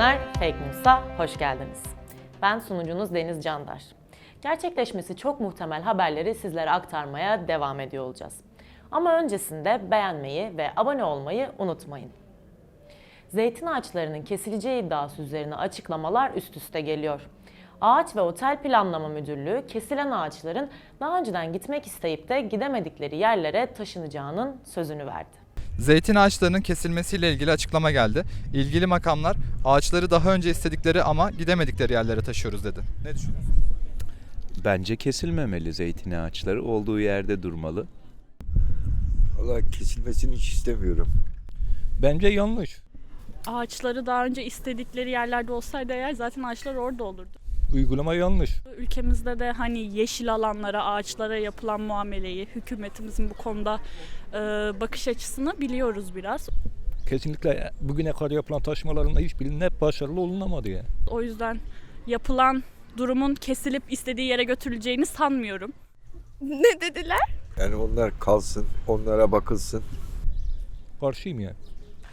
izleyenler, Fake News'a hoş geldiniz. Ben sunucunuz Deniz Candar. Gerçekleşmesi çok muhtemel haberleri sizlere aktarmaya devam ediyor olacağız. Ama öncesinde beğenmeyi ve abone olmayı unutmayın. Zeytin ağaçlarının kesileceği iddiası üzerine açıklamalar üst üste geliyor. Ağaç ve Otel Planlama Müdürlüğü kesilen ağaçların daha önceden gitmek isteyip de gidemedikleri yerlere taşınacağının sözünü verdi. Zeytin ağaçlarının kesilmesiyle ilgili açıklama geldi. İlgili makamlar ağaçları daha önce istedikleri ama gidemedikleri yerlere taşıyoruz dedi. Ne düşünüyorsunuz? Bence kesilmemeli zeytin ağaçları. Olduğu yerde durmalı. Valla kesilmesini hiç istemiyorum. Bence yanlış. ağaçları daha önce istedikleri yerlerde olsaydı eğer zaten ağaçlar orada olurdu. Uygulama yanlış. Ülkemizde de hani yeşil alanlara, ağaçlara yapılan muameleyi, hükümetimizin bu konuda e, bakış açısını biliyoruz biraz. Kesinlikle bugüne kadar yapılan taşımalarında hiçbirinde başarılı olunamadı ya. O yüzden yapılan durumun kesilip istediği yere götürüleceğini sanmıyorum. Ne dediler? Yani onlar kalsın, onlara bakılsın. Karşıyım yani.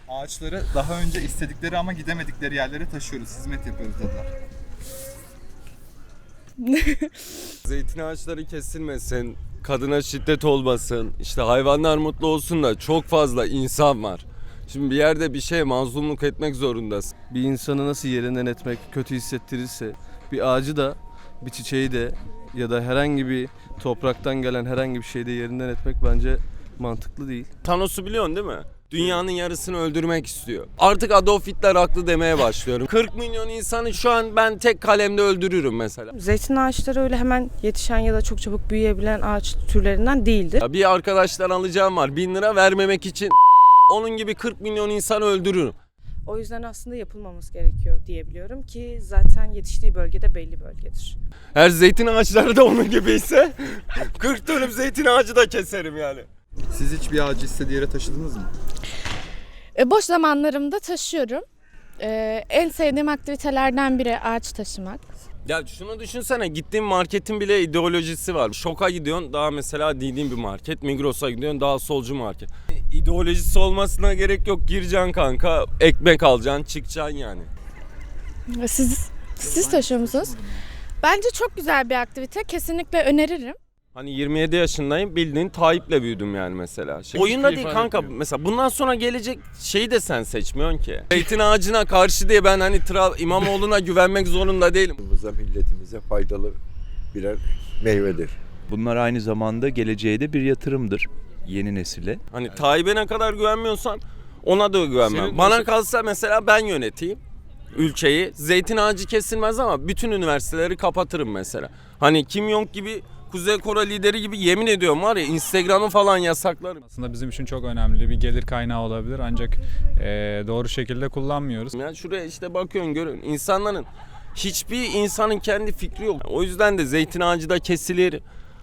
Ağaçları daha önce istedikleri ama gidemedikleri yerlere taşıyoruz, hizmet yapıyoruz dediler. Zeytin ağaçları kesilmesin, kadına şiddet olmasın, işte hayvanlar mutlu olsun da çok fazla insan var. Şimdi bir yerde bir şeye mazlumluk etmek zorundasın. bir insanı nasıl yerinden etmek kötü hissettirirse bir ağacı da bir çiçeği de ya da herhangi bir topraktan gelen herhangi bir şeyi de yerinden etmek bence mantıklı değil. Thanos'u biliyorsun değil mi? Dünyanın yarısını öldürmek istiyor. Artık Adolf Hitler haklı demeye başlıyorum. 40 milyon insanı şu an ben tek kalemde öldürürüm mesela. Zeytin ağaçları öyle hemen yetişen ya da çok çabuk büyüyebilen ağaç türlerinden değildir. Ya bir arkadaşlar alacağım var 1000 lira vermemek için onun gibi 40 milyon insanı öldürürüm. O yüzden aslında yapılmaması gerekiyor diyebiliyorum ki zaten yetiştiği bölgede belli bölgedir. Her zeytin ağaçları da onun gibiyse 40 dönüm zeytin ağacı da keserim yani. Siz hiç bir ağacı istediği yere taşıdınız mı? E, Boş zamanlarımda taşıyorum. E, en sevdiğim aktivitelerden biri ağaç taşımak. Ya şunu düşünsene gittiğin marketin bile ideolojisi var. Şoka gidiyorsun daha mesela dediğin bir market. Migros'a gidiyorsun daha solcu market. İdeolojisi olmasına gerek yok. Gireceksin kanka ekmek alacaksın çıkacaksın yani. Siz siz taşıyor musunuz? Bence çok güzel bir aktivite. Kesinlikle öneririm. Hani 27 yaşındayım bildiğin Tayyip'le büyüdüm yani mesela. Şey, oyunda değil kanka mesela bundan sonra gelecek şeyi de sen seçmiyorsun ki. Zeytin ağacına karşı diye ben hani Tra İmamoğlu'na güvenmek zorunda değilim. Halkımıza, milletimize faydalı birer meyvedir. Bunlar aynı zamanda geleceğe de bir yatırımdır. Yeni nesile. Hani Tayyip'e ne kadar güvenmiyorsan ona da güvenmem. Senin Bana nasıl- kalsa mesela ben yöneteyim ülkeyi. Zeytin ağacı kesilmez ama bütün üniversiteleri kapatırım mesela. Hani Kim Jong gibi Kuzey Kore lideri gibi yemin ediyorum var ya Instagram'ı falan yasaklarım. Aslında bizim için çok önemli bir gelir kaynağı olabilir ancak eee, doğru şekilde kullanmıyoruz. Ya şuraya işte bakıyorsun görüyorsun insanların hiçbir insanın kendi fikri yok. O yüzden de zeytin ağacı da kesilir.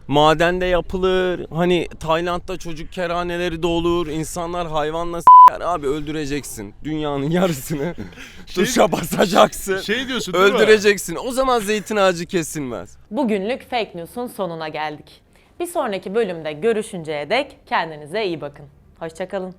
Madende yapılır. Hani Tayland'da çocuk kerhaneleri de olur. İnsanlar hayvanla s**ker. Abi öldüreceksin. Dünyanın yarısını duşa basacaksın. Şey diyorsun Öldüreceksin. O zaman zeytin ağacı kesilmez. Bugünlük Fake News'un sonuna geldik. Bir sonraki bölümde görüşünceye dek kendinize iyi bakın. Hoşçakalın.